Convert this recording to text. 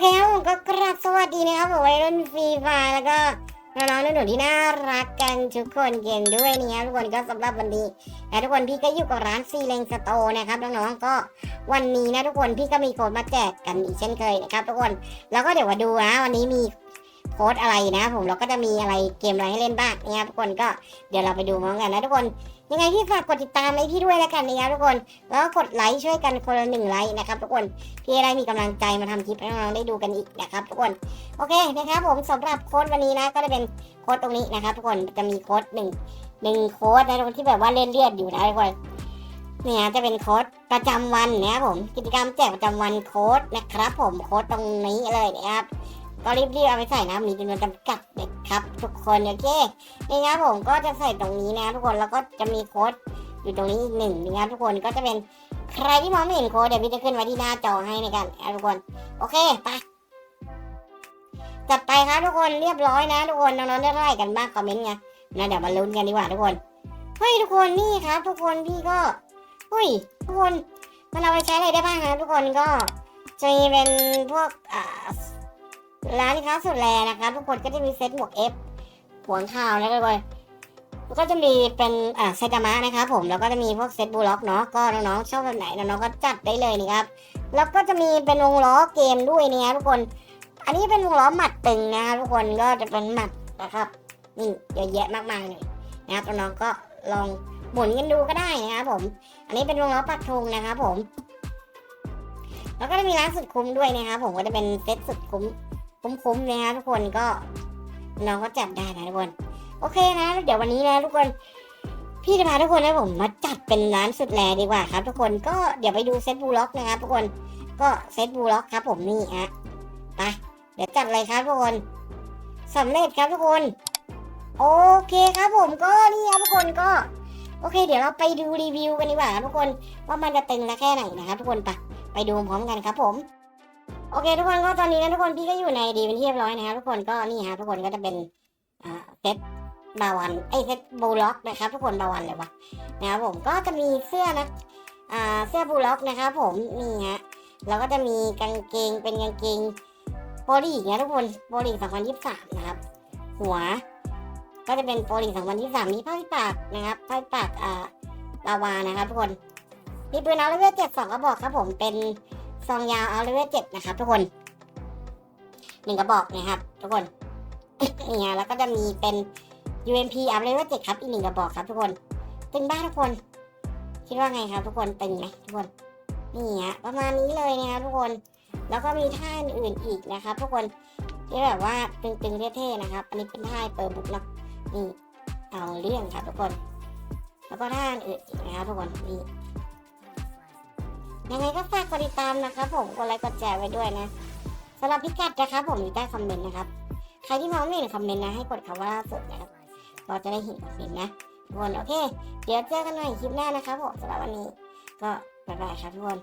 เคครับผมก็กราบสวัสดีนะครับผมวัยรุ่นฟรีไฟแล้วก็น้องๆหนูๆที่น่ารักกันทุกคนเกมด้วยนะครับทุกคนก็สำหรับวันนี้นะทุกคนพี่ก็อยู่กับร้านซีเลงสโตนะครับน้องๆก็วันนี้นะทุกคนพี่ก็มีโค้ดมาแจกกันอีกเช่นเคยนะครับทุกคนแล้วก็เดี๋ยวมาดูนะวันนี้มีโค้ดอะไรนะผมเราก็จะมีอะไรเกมอะไรให้เล่นบ้างนะครับทุกคนก็เดี๋ยวเราไปดูพร้อมกันนะทุกคน ยังไงพี่ฝากกดติดตามให้พี่ด้วยแล้วกันนะครับทุกคน แล้วก็กดไลค์ช่วยกันคนละหนึ่งไลค์นะครับทุกคน พี่จะได้มีกำลังใจมาทำคลิปให้น้องๆได้ดูกันอีกนะครับทุกคน โอเคนะครับผมสำหรับโค้ดวันนี้นะก็จะเป็นโค้ดตรงนี้นะครับทุกคน จะมีโค้ดหนึ่งหนึ่งโค้ดนะทุกคนที่แบบว่าเล่นเลียดอยู่นะทุกคนเนี่ยจะเป็นโค้ดประจำวันนะครับผม กิจกรรมแจกประจำวันโค้ดนะครับผมโค้ดตรงนี้เลยนะครับ ก็รีบๆเอาไปใส่นะมีจำนวนจำกัดนะ ครับทุกคนโอเคนี่ครับผมก็จะใส่ตรงนี้นะทุกคนแล้วก็จะมีโค้ดอยู่ตรงนี้อีกหนึ่งนะครับทุกคนก็จะเป็นใครที่มองไม่เห็นโค้ดเดี๋ยวพี่จะขึ้นไว้ที่หน้าจอให้ในกันนะทุกคนโอเคไปจัดไปครับทุกคนเรียบร้อยนะ ทุกคนน้องๆได้ไล่กันบ้างคอมเมนต์ไงนะเดี๋ยวมาลุ้นกันดีกว่าทุกคนเฮ้ยทุกคนนี่ครับ ทุกคนพี่ก็เฮ้ย ทุกคนมันเอาไปใช้อะไรได้บ้างครับทุกคนก็จะมีเป็นพวกอ่า ร้านค้าสุดแลนะครับทุกคนก็จะมีเซ็ตหมวกเอฟหัวข่าวนะทุกคนแล้วก็จะมีเป็นอ่าไซตามะนะครับผมแล้วก็จะมีพวกเซตบูล็อกเนาะก็น้องๆชอบแบบไหนน้องๆก็จัดได้เลยนะครับแล้วก็จะมีเป็นวงล้อเกมด้วยนะครับทุกคน อันนี้เป็นวงล้อหมัดตึงนะครับทุกคนก็จะเป็นหมัดนะครับนี่เยอะแยะมากมายเลยนะครับน้องๆก็ลองหมุนกันดูก็ได้นะครับผม อันนี้เป็นวงล้อปักธงนะครับผม แล้วก็จะมีร้านสุดคุ้มด้วยนะครับผมก็จะเป็นเซตสุดคุ้ม คุ้มๆนะครับทุกคนก็น้องก็จัดได้นะทุกคน โอเคนะ เดี๋ยววันนี้นะทุกคน พี่จะพาทุกคนนะผมมาจัดเป็นร้านสุดแลดีกว่าครับ ทุกคนก็เดี๋ยวไปดูเซตบูล็อกนะครับทุกคนก็เซตบูล็อกครับผมนี่ฮะไปเดี๋ยวจัดเลยครับทุกคนสำเร็จครับทุกคน โอเคครับผมก็นี่ครับทุกคนก็ โอเค เดี๋ยวเราไปดูรีวิวกันดีกว่าครับทุกคนว่ามันจะตึงและแค่ไหนนะครับทุกคนไปไปดูพร้อมกันครับผม โอเค ทุกคนก็ตอนนี้นะทุกคนพี่ก็อยู่ในดีเป็นที่เรียบร้อยนะครับทุกคนก็นี่ฮะทุกคนก็จะเป็นเซตบาวันไอเซตบูล็อกนะครับ ทุกคนบาวันเลยวะนะครับผมก็จะมีเสื้อนะอเสื้อบูล็อกนะครับผมนี่ฮะแล้วก็จะมีกางเกงเป็นกางเกงโปลีกนะทุกคนโปลีก2023 นะครับ หัว ก็จะเป็นโปลีก2023มีผ้าปิดปากนะครับผ้าปิดปากอ่าลาวานะครับ ทุกคนมีปืนเอาเลเวลเจ็ดสองกระบอกครับผมเป็น ซองยาวเอาเลเวลเจ็ดนะครับ ทุกคนหนึ่งกระบอกนะครับ ทุกคนนี่ฮะแล้วก็จะมีเป็น UMP อัพเลเวลเจ็ดครับอีกหนึ่งกระบอกครับ ทุกคนตึงบ้างทุกคน คิดว่าไงครับทุกคนตึงไหมทุกคนนี่ฮะประมาณนี้เลยนะครับทุกคนแล้วก็มีท่าอื่นอีกนะครับ ทุกคนที่แบบว่าตึงๆเท่ๆนะครับ อันนี้เป็นท่าเปิดบุกเนาะนี่เอาเรื่องครับทุกคน แล้วก็ท่าอื่นอีกนะครับทุกคนนี่ ยังไงก็ฝากกดติดตามนะครับผมกดไลค์กดแชร์ไว้ด้วยนะสำหรับพิกัดนะครับผมอยู่ใต้คอมเมนต์นะครับใครที่มองไม่เห็นคอมเมนต์นะให้กดคำว่าล่าสุดนะครับเราจะได้เห็นคอมเมนต์นะทุกคนโอเค เดี๋ยวเจอกันใหม่คลิปหน้านะครับผมสำหรับวันนี้ก็บ๊ายบายครับทุกคน